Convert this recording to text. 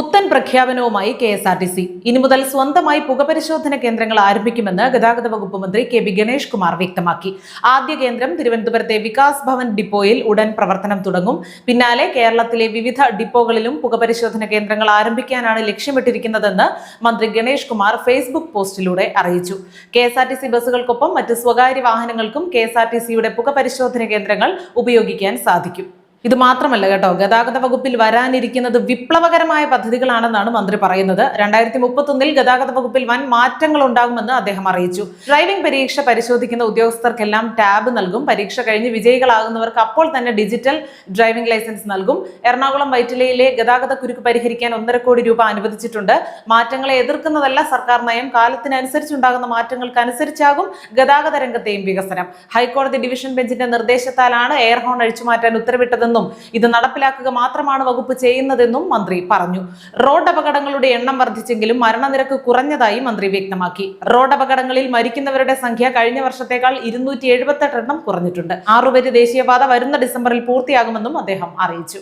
പുത്തൻ പ്രഖ്യാപനവുമായി K S R T C. ഇനി മുതൽ സ്വന്തമായി പുകപരിശോധന കേന്ദ്രങ്ങൾ ആരംഭിക്കുമെന്ന് ഗതാഗത വകുപ്പ് മന്ത്രി കെ ബി ഗണേഷ് കുമാർ വ്യക്തമാക്കി. ആദ്യ കേന്ദ്രം തിരുവനന്തപുരത്തെ വികാസ് ഭവൻ ഡിപ്പോയിൽ ഉടൻ പ്രവർത്തനം തുടങ്ങും. പിന്നാലെ കേരളത്തിലെ വിവിധ ഡിപ്പോകളിലും പുകപരിശോധന കേന്ദ്രങ്ങൾ ആരംഭിക്കാനാണ് ലക്ഷ്യമിട്ടിരിക്കുന്നതെന്ന് മന്ത്രി ഗണേഷ് കുമാർ ഫേസ്ബുക്ക് പോസ്റ്റിലൂടെ അറിയിച്ചു. K S R T C ബസ്സുകൾക്കൊപ്പം മറ്റ് സ്വകാര്യ വാഹനങ്ങൾക്കും കെ എസ് ആർ ടി സിയുടെ പുകപരിശോധന കേന്ദ്രങ്ങൾ ഉപയോഗിക്കാൻ സാധിക്കും. ഇത് മാത്രമല്ല കേട്ടോ ഗതാഗത വകുപ്പിൽ വരാനിരിക്കുന്നത് വിപ്ലവകരമായ പദ്ധതികളാണെന്നാണ് മന്ത്രി പറയുന്നത്. രണ്ടായിരത്തി മുപ്പത്തൊന്നിൽ ഗതാഗത വകുപ്പിൽ വൻ മാറ്റങ്ങൾ ഉണ്ടാകുമെന്ന് അദ്ദേഹം അറിയിച്ചു. ഡ്രൈവിംഗ് പരീക്ഷ പരിശോധിക്കുന്ന ഉദ്യോഗസ്ഥർക്കെല്ലാം ടാബ് നൽകും. പരീക്ഷ കഴിഞ്ഞ് വിജയികളാകുന്നവർക്ക് അപ്പോൾ തന്നെ ഡിജിറ്റൽ ഡ്രൈവിംഗ് ലൈസൻസ് നൽകും. എറണാകുളം വൈറ്റിലയിലെ ഗതാഗത കുരുക്ക് പരിഹരിക്കാൻ ഒന്നര കോടി രൂപ അനുവദിച്ചിട്ടുണ്ട്. മാറ്റങ്ങളെ എതിർക്കുന്നതല്ല സർക്കാർ നയം. കാലത്തിനനുസരിച്ചുണ്ടാകുന്ന മാറ്റങ്ങൾക്കനുസരിച്ചാകും ഗതാഗത രംഗത്തെയും വികസനം. ഹൈക്കോടതി ഡിവിഷൻ ബെഞ്ചിന്റെ നിർദ്ദേശത്താലാണ് എയർഹോൺ അഴിച്ചുമാറ്റാൻ അഴിച്ചുമാറ്റാൻ ഉത്തരവിട്ടതെന്നും ഇത് നടപ്പിലാക്കുക മാത്രമാണ് വകുപ്പ് ചെയ്യുന്നതെന്നും മന്ത്രി പറഞ്ഞു. റോഡ് അപകടങ്ങളുടെ എണ്ണം വർദ്ധിച്ചെങ്കിലും മരണനിരക്ക് കുറഞ്ഞതായി മന്ത്രി വ്യക്തമാക്കി. റോഡ് അപകടങ്ങളിൽ മരിക്കുന്നവരുടെ സംഖ്യ കഴിഞ്ഞ വർഷത്തേക്കാൾ ഇരുന്നൂറ്റി എഴുപത്തെട്ട് എണ്ണം കുറഞ്ഞിട്ടുണ്ട്. ആറുപേര് ദേശീയപാത വരുന്ന ഡിസംബറിൽ പൂർത്തിയാകുമെന്നും അദ്ദേഹം അറിയിച്ചു.